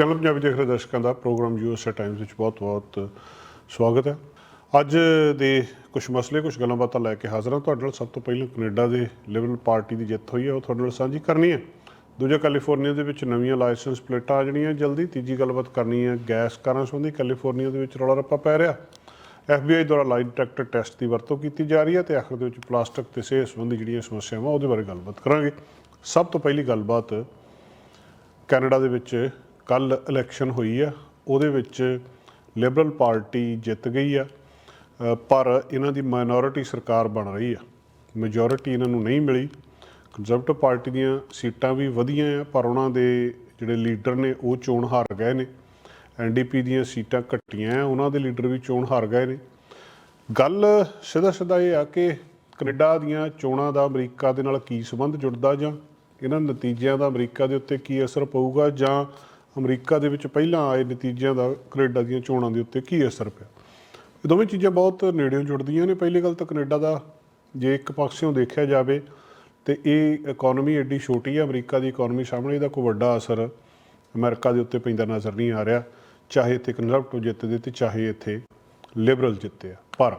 Channel Punjabi ਦੇਖ ਰਹੇ ਦਰਸ਼ਕਾਂ ਦਾ ਪ੍ਰੋਗਰਾਮ ਯੂਐਸਏ ਟਾਈਮਸ ਵਿੱਚ ਬਹੁਤ-ਬਹੁਤ ਸਵਾਗਤ ਹੈ। ਅੱਜ ਦੇ ਕੁਝ ਮਸਲੇ ਕੁਝ ਗੱਲਾਂ ਬਾਤਾਂ ਲੈ ਕੇ ਹਾਜ਼ਰ ਹਾਂ। ਤੁਹਾਡੇ ਨਾਲ ਸਭ ਤੋਂ ਪਹਿਲਾਂ ਕੈਨੇਡਾ ਦੇ ਲਿਬਰਲ ਪਾਰਟੀ ਦੀ ਜਿੱਤ ਹੋਈ ਹੈ। ਉਹ ਤੁਹਾਡੇ ਨਾਲ ਸਾਂਝੀ ਕਰਨੀ ਹੈ। ਦੂਜਾ ਕੈਲੀਫੋਰਨੀਆ ਦੇ ਵਿੱਚ ਨਵੀਆਂ ਲਾਇਸੈਂਸ ਪਲੇਟਾਂ ਆ ਜਿਹੜੀਆਂ ਜਲਦੀ। ਤੀਜੀ ਗੱਲਬਾਤ ਕਰਨੀ ਹੈ ਗੈਸ ਕਾਰਾਂ ਸੰਬੰਧੀ। ਕੈਲੀਫੋਰਨੀਆ ਦੇ ਵਿੱਚ ਰੌਲਾ ਰੱਪਾ ਪੈ ਰਿਹਾ। FBI ਦੁਆਰਾ ਲਾਈਨ ਡਿਟੈਕਟਰ ਟੈਸਟ ਦੀ ਵਰਤੋਂ ਕੀਤੀ ਜਾ ਰਹੀ ਹੈ ਤੇ ਆਖਰ ਦੇ ਵਿੱਚ ਪਲਾਸਟਿਕ ਤੇ ਸਿਹਤ ਸੰਬੰਧੀ ਜਿਹੜੀਆਂ ਸਮੱਸਿਆਵਾਂ ਉਹਦੇ ਬਾਰੇ ਗੱਲਬਾਤ ਕਰਾਂਗੇ। ਸਭ ਤੋਂ ਪਹਿਲੀ ਗੱਲਬਾਤ ਕੈਨੇਡਾ ਦੇ ਵਿੱਚ ਕੱਲ ਇਲੈਕਸ਼ਨ ਹੋਈ ਆ, ਉਹਦੇ ਵਿੱਚ ਲਿਬਰਲ ਪਾਰਟੀ ਜਿੱਤ ਗਈ ਆ ਪਰ ਇਹਨਾਂ ਦੀ ਮਾਈਨੋਰਿਟੀ ਸਰਕਾਰ ਬਣ ਰਹੀ ਆ। ਮੈਜੋਰਿਟੀ ਇਹਨਾਂ ਨੂੰ ਨਹੀਂ ਮਿਲੀ। ਕੰਜ਼ਰਵੇਟਿਵ ਪਾਰਟੀ ਦੀਆਂ ਸੀਟਾਂ ਵੀ ਵਧੀਆਂ ਆ, ਪਰ ਉਹਨਾਂ ਦੇ ਜਿਹੜੇ ਲੀਡਰ ਨੇ, ਉਹ ਚੋਣ ਹਾਰ ਗਏ ਨੇ। ਐਨਡੀਪੀ ਦੀਆਂ ਸੀਟਾਂ ਘਟੀਆਂ ਆ, ਉਹਨਾਂ ਦੇ ਲੀਡਰ ਵੀ ਚੋਣ ਹਾਰ ਗਏ ਨੇ। ਗੱਲ ਸਿੱਧਾ ਸਿੱਧਾ ਇਹ ਆ ਕਿ ਕੈਨੇਡਾ ਦੀਆਂ ਚੋਣਾਂ ਦਾ ਅਮਰੀਕਾ ਦੇ ਨਾਲ ਕੀ ਸੰਬੰਧ ਜੁੜਦਾ ਜਾਂ ਇਹਨਾਂ ਨਤੀਜਿਆਂ ਦਾ ਅਮਰੀਕਾ ਦੇ ਉੱਤੇ ਕੀ ਅਸਰ ਪਊਗਾ ਜਾਂ ਅਮਰੀਕਾ ਦੇ ਵਿੱਚ ਪਹਿਲਾਂ ਆਏ ਨਤੀਜਿਆਂ ਦਾ ਕੈਨੇਡਾ ਦੀਆਂ ਚੋਣਾਂ ਦੇ ਉੱਤੇ ਕੀ ਅਸਰ ਪਿਆ? ਇਹ ਦੋਵੇਂ ਚੀਜ਼ਾਂ ਬਹੁਤ ਨੇੜਿਓਂ ਜੁੜਦੀਆਂ ਨੇ। ਪਹਿਲੀ ਗੱਲ ਤਾਂ ਕੈਨੇਡਾ ਦਾ ਜੇ ਇੱਕ ਪਾਸਿਓਂ ਦੇਖਿਆ ਜਾਵੇ ਤੇ ਇਹ ਇਕਨੋਮੀ ਐਡੀ ਛੋਟੀ ਹੈ ਅਮਰੀਕਾ ਦੀ ਇਕਨੋਮੀ ਸਾਹਮਣੇ ਇਹਦਾ ਕੋਈ ਵੱਡਾ ਅਸਰ ਅਮਰੀਕਾ ਦੇ ਉੱਤੇ ਪੈਂਦਾ ਨਜ਼ਰ ਨਹੀਂ ਆ ਰਿਹਾ, ਚਾਹੇ ਇੱਥੇ ਕੰਜ਼ਰਵੇਟਿਵ ਜਿੱਤਦੇ ਤੇ ਚਾਹੇ ਇੱਥੇ ਲਿਬਰਲ ਜਿੱਤੇ ਆ। ਪਰ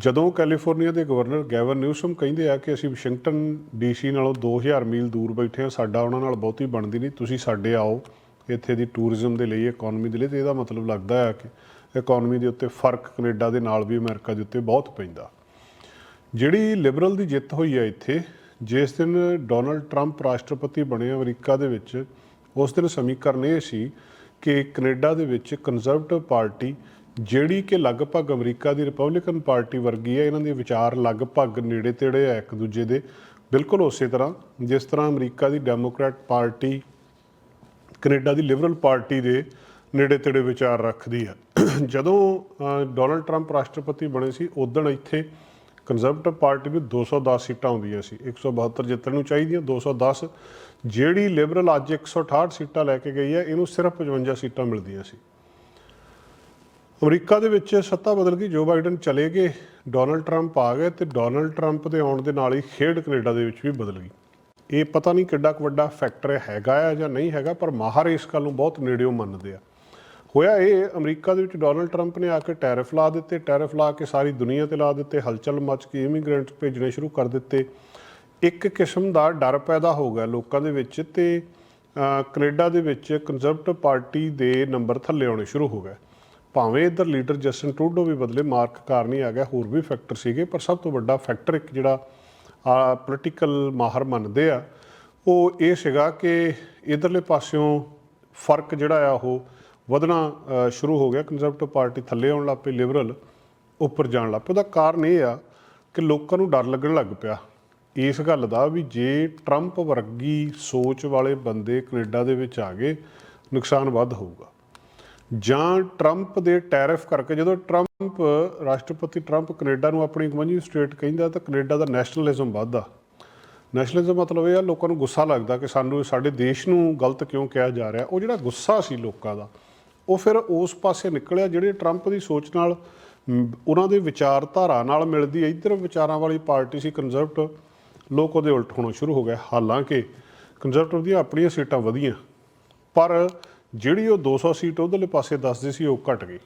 ਜਦੋਂ ਕੈਲੀਫੋਰਨੀਆ ਦੇ ਗਵਰਨਰ ਗੈਵਰ ਨਿਊਸਮ ਕਹਿੰਦੇ ਆ ਕਿ ਅਸੀਂ ਵਾਸ਼ਿੰਗਟਨ ਡੀਸੀ ਨਾਲੋਂ 2000 ਮੀਲ ਦੂਰ ਬੈਠੇ ਆ ਸਾਡਾ ਉਹਨਾਂ ਨਾਲ ਬਹੁਤੀ ਬਣਦੀ ਨਹੀਂ, ਤੁਸੀਂ ਸਾਡੇ ਆਓ। ਇੱਥੇ ਦੀ ਟੂਰਿਜ਼ਮ ਦੇ ਲਈ ਇਕਨੋਮੀ ਦੇ ਲਈ, ਤੇ ਇਹਦਾ ਮਤਲਬ ਲੱਗਦਾ ਹੈ ਕਿ ਇਕਨੋਮੀ ਦੇ ਉੱਤੇ ਫ਼ਰਕ ਕੈਨੇਡਾ ਦੇ ਨਾਲ ਵੀ ਅਮਰੀਕਾ ਦੇ ਉੱਤੇ ਬਹੁਤ ਪੈਂਦਾ। ਜਿਹੜੀ ਲਿਬਰਲ ਦੀ ਜਿੱਤ ਹੋਈ ਹੈ ਇੱਥੇ, ਜਿਸ ਦਿਨ ਡੋਨਲਡ ਟਰੰਪ ਰਾਸ਼ਟਰਪਤੀ ਬਣੇ ਅਮਰੀਕਾ ਦੇ ਵਿੱਚ, ਉਸ ਦਿਨ ਸਮੀਕਰਨ ਇਹ ਸੀ ਕਿ ਕੈਨੇਡਾ ਦੇ ਵਿੱਚ ਕੰਜ਼ਰਵੇਟਿਵ ਪਾਰਟੀ ਜਿਹੜੀ ਕਿ ਲਗਭਗ ਅਮਰੀਕਾ ਦੀ ਰਿਪਬਲਿਕਨ ਪਾਰਟੀ ਵਰਗੀ ਹੈ, ਇਹਨਾਂ ਦੇ ਵਿਚਾਰ ਲਗਭਗ ਨੇੜੇ ਤੇੜੇ ਹੈ ਇੱਕ ਦੂਜੇ ਦੇ। ਬਿਲਕੁਲ ਉਸੇ ਤਰ੍ਹਾਂ, ਜਿਸ ਤਰ੍ਹਾਂ ਅਮਰੀਕਾ ਦੀ ਡੈਮੋਕ੍ਰੈਟ ਪਾਰਟੀ ਕੈਨੇਡਾ ਦੀ ਲਿਬਰਲ ਪਾਰਟੀ ਦੇ ਨੇੜੇ ਤੇੜੇ ਵਿਚਾਰ ਰੱਖਦੀ ਹੈ। ਜਦੋਂ ਡੋਨਲਡ ਟਰੰਪ ਰਾਸ਼ਟਰਪਤੀ ਬਣੇ ਸੀ ਉਦੋਂ ਇੱਥੇ ਕੰਜ਼ਰਵੇਟਿਵ ਪਾਰਟੀ ਨੂੰ 210 ਸੀਟਾਂ ਆਉਂਦੀਆਂ ਸੀ। 172 ਜਿੱਤਣ ਨੂੰ ਚਾਹੀਦੀਆਂ 210 ਜਿਹੜੀ ਲਿਬਰਲ ਅੱਜ 168 ਸੀਟਾਂ ਲੈ ਕੇ ਗਈ ਹੈ, ਇਹਨੂੰ ਸਿਰਫ 55 ਸੀਟਾਂ ਮਿਲਦੀਆਂ ਸੀ। ਅਮਰੀਕਾ ਦੇ ਵਿੱਚ ਸੱਤਾ ਬਦਲ ਗਈ ਜੋ ਬਾਈਡਨ ਚਲੇ ਗਏ ਡੋਨਲਡ ਟਰੰਪ ਆ ਗਏ ਤੇ ਡੋਨਲਡ ਟਰੰਪ ਦੇ ਆਉਣ ਦੇ ਨਾਲ ਹੀ ਖੇਡ ਕੈਨੇਡਾ ਦੇ ਵਿੱਚ ਵੀ ਬਦਲ ਗਈ। ਇਹ ਪਤਾ ਨਹੀਂ ਕਿੱਡਾ ਕੁ ਵੱਡਾ ਫੈਕਟਰ ਹੈਗਾ ਆ ਜਾਂ ਨਹੀਂ ਹੈਗਾ ਪਰ ਮਾਹਰ ਇਸ ਗੱਲ ਨੂੰ ਬਹੁਤ ਨੇੜਿਓਂ ਮੰਨਦੇ ਆ। ਹੋਇਆ ਇਹ ਅਮਰੀਕਾ ਦੇ ਵਿੱਚ ਡੋਨਲਡ ਟਰੰਪ ਨੇ ਆ ਕੇ ਟੈਰਿਫ ਲਾ ਦਿੱਤੇ ਟੈਰਿਫ ਲਾ ਕੇ ਸਾਰੀ ਦੁਨੀਆ ਤੇ ਲਾ ਦਿੱਤੇ ਹਲਚਲ ਮਚ ਕੇ ਇਮੀਗ੍ਰੈਂਟਸ ਭੇਜਣੇ ਸ਼ੁਰੂ ਕਰ ਦਿੱਤੇ। ਇੱਕ ਕਿਸਮ ਦਾ ਡਰ ਪੈਦਾ ਹੋ ਗਿਆ ਲੋਕਾਂ ਦੇ ਵਿੱਚ ਤੇ ਅ, ਕੈਨੇਡਾ ਦੇ ਵਿੱਚ ਕੰਜ਼ਰਵੇਟਿਵ ਪਾਰਟੀ ਦੇ ਨੰਬਰ ਥੱਲੇ ਆਉਣੇ ਸ਼ੁਰੂ ਹੋ ਗਏ। ਭਾਵੇਂ ਇਧਰ ਲੀਡਰ ਜਸਟਨ ਟਰੂਡੋ ਵੀ ਬਦਲੇ ਮਾਰਕ ਕਾਰਨੀ ਆ ਗਿਆ, ਹੋਰ ਵੀ ਫੈਕਟਰ ਸੀਗੇ, ਪਰ ਸਭ ਤੋਂ ਵੱਡਾ ਫੈਕਟਰ ਇੱਕ ਜਿਹੜਾ ਆ ਪੋਲੀਟੀਕਲ ਮਾਹਰ ਮੰਨਦੇ ਆ, ਉਹ ਇਹ ਸੀਗਾ ਕਿ ਇਧਰਲੇ ਪਾਸਿਓਂ ਫ਼ਰਕ ਜਿਹੜਾ ਆ ਉਹ ਵਧਣਾ ਸ਼ੁਰੂ ਹੋ ਗਿਆ। ਕੰਜ਼ਰਵੇਟਿਵ ਪਾਰਟੀ ਥੱਲੇ ਆਉਣ ਲੱਗ ਪਈ ਲਿਬਰਲ ਉੱਪਰ ਜਾਣ ਲੱਗ ਪਈ ਉਹਦਾ ਕਾਰਨ ਇਹ ਆ ਕਿ ਲੋਕਾਂ ਨੂੰ ਡਰ ਲੱਗਣ ਲੱਗ ਪਿਆ। ਇਸ ਗੱਲ ਦਾ ਵੀ ਜੇ ਟਰੰਪ ਵਰਗੀ ਸੋਚ ਵਾਲੇ ਬੰਦੇ ਕੈਨੇਡਾ ਦੇ ਵਿੱਚ ਆ ਗਏ, ਨੁਕਸਾਨ ਵੱਧ ਹੋਊਗਾ। ਜਾਂ ਟਰੰਪ ਦੇ ਟੈਰਿਫ ਕਰਕੇ, ਜਦੋਂ ਟਰੰਪ ਰਾਸ਼ਟਰਪਤੀ ਟਰੰਪ ਕੈਨੇਡਾ ਨੂੰ ਆਪਣੀ ਗਵੰਜੀ ਸਟੇਟ ਕਹਿੰਦਾ, ਤਾਂ ਕੈਨੇਡਾ ਦਾ ਨੈਸ਼ਨਲਿਜ਼ਮ ਵੱਧਦਾ। ਨੈਸ਼ਨਲਿਜ਼ਮ ਮਤਲਬ ਇਹ ਆ, ਲੋਕਾਂ ਨੂੰ ਗੁੱਸਾ ਲੱਗਦਾ ਕਿ ਸਾਨੂੰ ਸਾਡੇ ਦੇਸ਼ ਨੂੰ ਗਲਤ ਕਿਉਂ ਕਿਹਾ ਜਾ ਰਿਹਾ। ਉਹ ਜਿਹੜਾ ਗੁੱਸਾ ਸੀ ਲੋਕਾਂ ਦਾ, ਉਹ ਫਿਰ ਉਸ ਪਾਸੇ ਨਿਕਲਿਆ, ਜਿਹੜੇ ਟਰੰਪ ਦੀ ਸੋਚ ਨਾਲ ਉਹਨਾਂ ਦੇ ਵਿਚਾਰਧਾਰਾ ਨਾਲ ਮਿਲਦੀ ਇੱਧਰ ਵਿਚਾਰਾਂ ਵਾਲੀ ਪਾਰਟੀ ਸੀ ਕੰਜ਼ਰਵੇਟਿਵ ਲੋਕ ਉਹਦੇ ਉਲਟ ਹੋਣਾ ਸ਼ੁਰੂ ਹੋ ਗਏ। ਹਾਲਾਂਕਿ ਕੰਜ਼ਰਵਟਿਵ ਦੀਆਂ ਆਪਣੀਆਂ ਸੀਟਾਂ ਵਧੀਆਂ, ਪਰ ਜਿਹੜੀ ਉਹ 200 ਸੀਟ ਉਧਰਲੇ ਪਾਸੇ ਦੱਸਦੀ ਸੀ ਉਹ ਘਟ ਗਈ।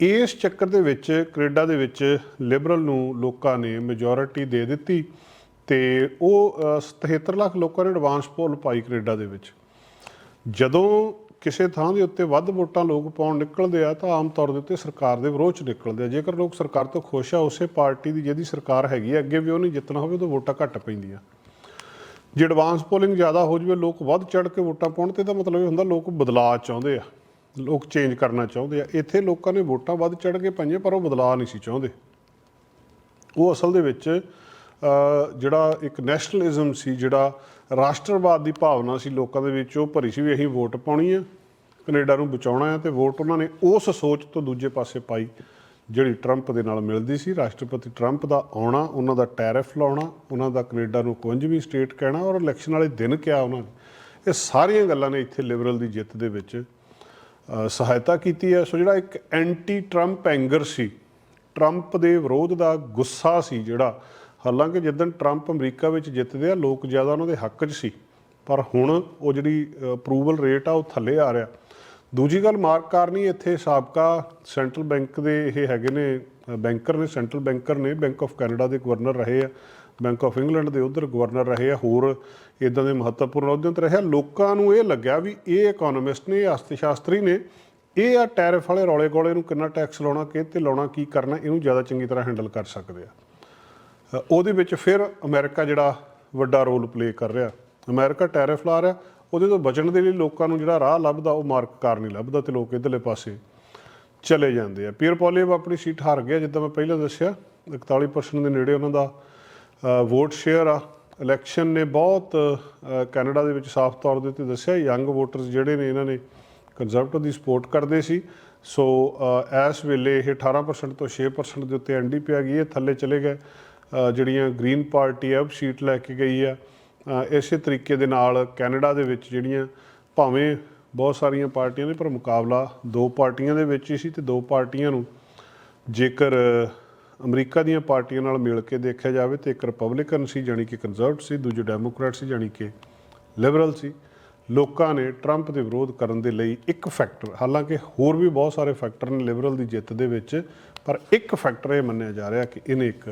ਇਸ ਚੱਕਰ ਦੇ ਵਿੱਚ ਕੈਨੇਡਾ ਦੇ ਵਿੱਚ ਲਿਬਰਲ ਨੂੰ ਲੋਕਾਂ ਨੇ ਮੈਜੋਰਿਟੀ ਦੇ ਦਿੱਤੀ ਤੇ ਉਹ ਅ, 77 ਲੱਖ ਲੋਕਾਂ ਨੇ ਐਡਵਾਂਸ ਪੋਲ ਪਾਈ ਕੈਨੇਡਾ ਦੇ ਵਿੱਚ। ਜਦੋਂ ਕਿਸੇ ਥਾਂ ਦੇ ਉੱਤੇ ਵੱਧ ਵੋਟਾਂ ਲੋਕ ਪਾਉਣ ਨਿਕਲਦੇ ਆ ਤਾਂ ਆਮ ਤੌਰ ਦੇ ਉੱਤੇ ਸਰਕਾਰ ਦੇ ਵਿਰੋਧ ਚ ਨਿਕਲਦੇ ਆ। ਜੇਕਰ ਲੋਕ ਸਰਕਾਰ ਤੋਂ ਖੁਸ਼ ਆ ਉਸੇ ਪਾਰਟੀ ਦੀ ਜਿਹਦੀ ਸਰਕਾਰ ਹੈਗੀ ਆ ਅੱਗੇ ਵੀ ਉਹ ਨਹੀਂ ਜਿੱਤਣਾ ਹੋਵੇ ਤਾਂ ਵੋਟਾਂ ਘੱਟ ਪੈਂਦੀਆਂ। ਜੇ ਐਡਵਾਂਸ ਪੋਲਿੰਗ ਜ਼ਿਆਦਾ ਹੋ ਜਵੇ, ਲੋਕ ਵੱਧ ਚੜ ਕੇ ਵੋਟਾਂ ਪਾਉਣ, ਤੇ ਤਾਂ ਮਤਲਬ ਇਹ ਹੁੰਦਾ ਲੋਕ ਬਦਲਾਅ ਚਾਹੁੰਦੇ ਆ, ਲੋਕ ਚੇਂਜ ਕਰਨਾ ਚਾਹੁੰਦੇ ਆ। ਇੱਥੇ ਲੋਕਾਂ ਨੇ ਵੋਟਾਂ ਵੱਧ ਚੜ ਕੇ ਪਾਈਆਂ, ਪਰ ਉਹ ਬਦਲਾਅ ਨਹੀਂ ਸੀ ਚਾਹੁੰਦੇ। ਉਹ ਅਸਲ ਦੇ ਵਿੱਚ ਜਿਹੜਾ ਇੱਕ ਨੈਸ਼ਨਲਿਜ਼ਮ ਸੀ, ਜਿਹੜਾ ਰਾਸ਼ਟਰਵਾਦ ਦੀ ਭਾਵਨਾ ਸੀ ਲੋਕਾਂ ਦੇ ਵਿੱਚ, ਉਹ ਭਰੀ ਸੀ ਵੀ ਅਸੀਂ ਵੋਟ ਪਾਉਣੀ ਆ, ਕੈਨੇਡਾ ਨੂੰ ਬਚਾਉਣਾ ਹੈ ਤੇ ਵੋਟ ਉਹਨਾਂ ਨੇ ਉਸ ਸੋਚ ਤੋਂ ਦੂਜੇ ਪਾਸੇ ਪਾਈ। ਜਿਹੜੀ ਟਰੰਪ ਦੇ ਨਾਲ ਮਿਲਦੀ ਸੀ, ਰਾਸ਼ਟਰਪਤੀ ਟਰੰਪ ਦਾ ਆਉਣਾ, ਉਹਨਾਂ ਦਾ ਟੈਰਿਫ ਲਾਉਣਾ, ਉਹਨਾਂ ਦਾ ਕੈਨੇਡਾ ਨੂੰ 51ਵੀਂ ਸਟੇਟ ਕਹਿਣਾ ਔਰ ਇਲੈਕਸ਼ਨ ਵਾਲੇ ਦਿਨ ਕਿਹਾ ਉਹਨਾਂ ਨੇ। ਇਹ ਸਾਰੀਆਂ ਗੱਲਾਂ ਨੇ ਇੱਥੇ ਲਿਬਰਲ ਦੀ ਜਿੱਤ ਦੇ ਵਿੱਚ ਸਹਾਇਤਾ ਕੀਤੀ ਹੈ। ਸੋ ਜਿਹੜਾ ਇੱਕ ਐਂਟੀ ਟਰੰਪ ਐਂਗਰ ਸੀ ਟਰੰਪ ਦੇ ਵਿਰੋਧ ਦਾ ਗੁੱਸਾ ਸੀ ਜਿਹੜਾ, ਹਾਲਾਂਕਿ ਜਿੱਦਣ ਟਰੰਪ ਅਮਰੀਕਾ ਵਿੱਚ ਜਿੱਤਦੇ ਆ, ਲੋਕ ਜ਼ਿਆਦਾ ਉਹਨਾਂ ਦੇ ਹੱਕ 'ਚ ਸੀ। ਪਰ ਹੁਣ ਉਹ ਜਿਹੜੀ ਅਪਰੂਵਲ ਰੇਟ ਆ, ਉਹ ਥੱਲੇ ਆ ਰਿਹਾ। ਦੂਜੀ ਗੱਲ ਮਾਰਕ ਕਾਰਨੀ ਇੱਥੇ ਸਾਬਕਾ ਸੈਂਟਰਲ ਬੈਂਕ ਦੇ ਇਹ ਹੈਗੇ ਨੇ ਬੈਂਕਰ ਨੇ, ਸੈਂਟਰਲ ਬੈਂਕਰ ਨੇ, ਬੈਂਕ ਆਫ ਕੈਨੇਡਾ ਦੇ ਗਵਰਨਰ ਰਹੇ ਆ, ਬੈਂਕ ਆਫ ਇੰਗਲੈਂਡ ਦੇ ਉਧਰ ਗਵਰਨਰ ਰਹੇ ਆ, ਹੋਰ ਇਦਾਂ ਦੇ ਮਹੱਤਵਪੂਰਨ ਅਹੁਦਿਆਂ ਤੇ ਰਹੇ ਆ। ਲੋਕਾਂ ਨੂੰ ਇਹ ਲੱਗਿਆ ਵੀ ਇਹ ਇਕਨੋਮਿਸਟ ਨੇ ਇਹ ਅਰਥ ਸ਼ਾਸਤਰੀ ਨੇ, ਇਹ ਆ ਟੈਰਿਫ ਵਾਲੇ ਰੌਲੇ ਗੋਲੇ ਨੂੰ ਕਿੰਨਾ ਟੈਕਸ ਲਾਉਣਾ ਕਿਹ ਤੇ ਲਾਉਣਾ, ਕੀ ਕਰਨਾ, ਇਹਨੂੰ ਜ਼ਿਆਦਾ ਚੰਗੀ ਤਰ੍ਹਾਂ ਹੈਂਡਲ ਕਰ ਸਕਦੇ ਆ। ਉਹਦੇ ਵਿੱਚ ਫਿਰ ਅਮਰੀਕਾ ਜਿਹੜਾ ਵੱਡਾ ਰੋਲ ਪਲੇ ਕਰ ਰਿਹਾ। ਅਮਰੀਕਾ ਟੈਰਿਫ ਲਾ ਰਿਹਾ ਉਹਦੇ ਤੋਂ ਬਚਣ ਦੇ ਲਈ ਲੋਕਾਂ ਨੂੰ ਜਿਹੜਾ ਰਾਹ ਲੱਭਦਾ, ਉਹ ਮਾਰਕ ਕਾਰ ਨਹੀਂ ਲੱਭਦਾ ਤੇ ਲੋਕ ਇਧਰਲੇ ਪਾਸੇ ਚਲੇ ਜਾਂਦੇ ਆ। ਪੀਅਰ ਪੋਲੀਅਮ ਆਪਣੀ ਸੀਟ ਹਾਰ ਗਿਆ, ਜਿੱਦਾਂ ਮੈਂ ਪਹਿਲਾਂ ਦੱਸਿਆ 41% ਦੇ ਨੇੜੇ ਉਹਨਾਂ ਦਾ ਵੋਟ ਸ਼ੇਅਰ ਆ। ਇਲੈਕਸ਼ਨ ਨੇ ਬਹੁਤ ਕੈਨੇਡਾ ਦੇ ਵਿੱਚ ਸਾਫ਼ ਤੌਰ ਦੇ ਉੱਤੇ ਦੱਸਿਆ, ਯੰਗ ਵੋਟਰਸ ਜਿਹੜੇ ਨੇ ਇਹਨਾਂ ਨੇ ਕੰਜ਼ਰਵੇਟਿਵ ਦੀ ਸਪੋਰਟ ਕਰਦੇ ਸੀ। ਸੋ ਇਸ ਵੇਲੇ ਇਹ 18% ਤੋਂ 6% ਦੇ ਉੱਤੇ ਐਨਡੀਪੀ ਆ ਗਈ ਹੈ, ਥੱਲੇ ਚਲੇ ਗਏ ਜਿਹੜੀਆਂ ਗ੍ਰੀਨ ਪਾਰਟੀ ਆ ਸੀਟ ਲੈ ਕੇ ਗਈ ਆ ਇਸੇ ਤਰੀਕੇ ਦੇ ਨਾਲ ਕੈਨੇਡਾ ਦੇ ਵਿੱਚ ਜਿਹੜੀਆਂ ਭਾਵੇਂ ਬਹੁਤ ਸਾਰੀਆਂ ਪਾਰਟੀਆਂ ਨੇ, ਪਰ ਮੁਕਾਬਲਾ ਦੋ ਪਾਰਟੀਆਂ ਦੇ ਵਿੱਚ ਹੀ ਸੀ ਤੇ ਦੋ ਪਾਰਟੀਆਂ ਨੂੰ ਜੇਕਰ ਅਮਰੀਕਾ ਦੀਆਂ ਪਾਰਟੀਆਂ ਨਾਲ ਮਿਲ ਕੇ ਦੇਖਿਆ ਜਾਵੇ ਤੇ ਇੱਕ ਰਿਪਬਲਿਕਨ ਸੀ, ਜਾਣੀ ਕਿ ਕੰਜ਼ਰਵਟ ਸੀ, ਦੂਜੇ ਡੈਮੋਕ੍ਰੈਟ ਸੀ, ਜਾਣੀ ਕਿ ਲਿਬਰਲ ਸੀ, ਲੋਕਾਂ ਨੇ ਟਰੰਪ ਦੇ ਵਿਰੋਧ ਕਰਨ ਦੇ ਲਈ ਇੱਕ ਫੈਕਟਰ ਹਾਲਾਂਕਿ ਹੋਰ ਵੀ ਬਹੁਤ ਸਾਰੇ ਫੈਕਟਰ ਨੇ ਲਿਬਰਲ ਦੀ ਜਿੱਤ ਦੇ ਵਿੱਚ, ਪਰ ਇੱਕ ਫੈਕਟਰ ਇਹ ਮੰਨਿਆ ਜਾ ਰਿਹਾ ਕਿ ਇਹਨੇ ਇੱਕ